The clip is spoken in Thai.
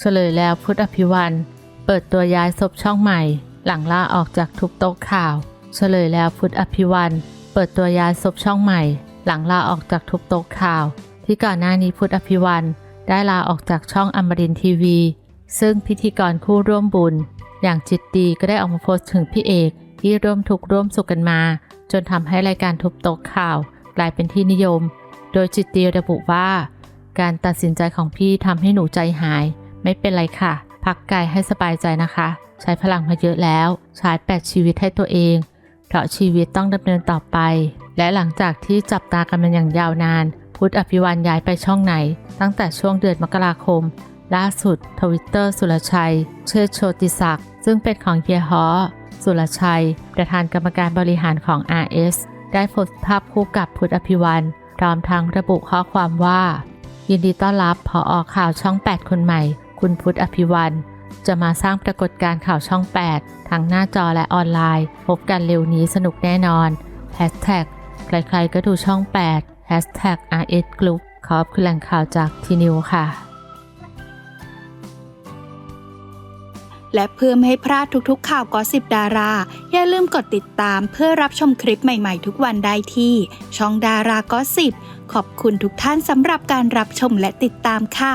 เฉลยแล้วพุทธอภิวันเปิดตัวย้ายศพช่องใหม่ หลังลาออกจากทุกโต๊ะข่าว เฉลยแล้วพุทธอภิวันเปิดตัวย้ายศพช่องใหม่ หลังลาออกจากทุกโต๊ะข่าว ที่ก่อนหน้านี้พุทธอภิวันได้ลาออกจากช่องอมรินทีวี ซึ่งพิธีกรคู่ร่วมบุญ อย่างจิตดีก็ได้ออกมาโพสต์ถึงพี่เอกที่ร่วมทุกร่วมสุขกันมา จนทำให้รายการทุบโต๊ะข่าว กลายเป็นที่นิยม โดยจิตดีระบุว่า การตัดสินใจของพี่ทำให้หนูใจหาย ไม่เป็นไรค่ะ พักกายให้สบายใจนะคะ ใช้พลังมาเยอะแล้ว ชาร์จแปดชีวิตให้ตัวเอง เพราะชีวิตต้องดำเนินต่อไป และหลังจากที่จับตากันมาอย่างยาวนาน พุทธอภิวันย้ายไปช่องไหน ตั้งแต่ช่วงเดือนมกราคม ล่าสุดทวิตเตอร์สุรชัย เชิดโชติศักดิ์ซึ่งเป็นของเฮียฮอสุรชัย ประธานกรรมการบริหารของ RS ได้โพสต์ภาพคู่กับพุทธอภิวันพร้อมทั้งระบุข้อความว่า ยินดีต้อนรับผออข่าวช่อง 8 คนใหม่ คุณพุทธอภิวัน จะมาสร้างปรากฏการ์ข่าวช่อง 8 ทั้งหน้าจอและออนไลน์ พบกันเร็วนี้สนุกแน่นอน Hashtag ใครๆก็ดูช่อง 8 Hashtag RS Group ขอบคุณแหล่งข่าวจากทีนิวค่ะ และเพื่อไม่ให้พลาดทุกๆข่าวกอสิบดารา อย่าลืมกดติดตามเพื่อรับชมคลิปใหม่ๆทุกวันได้ที่ ช่องดารากอสิบขอบคุณทุกท่านสำหรับการรับชมและติดตามค่ะ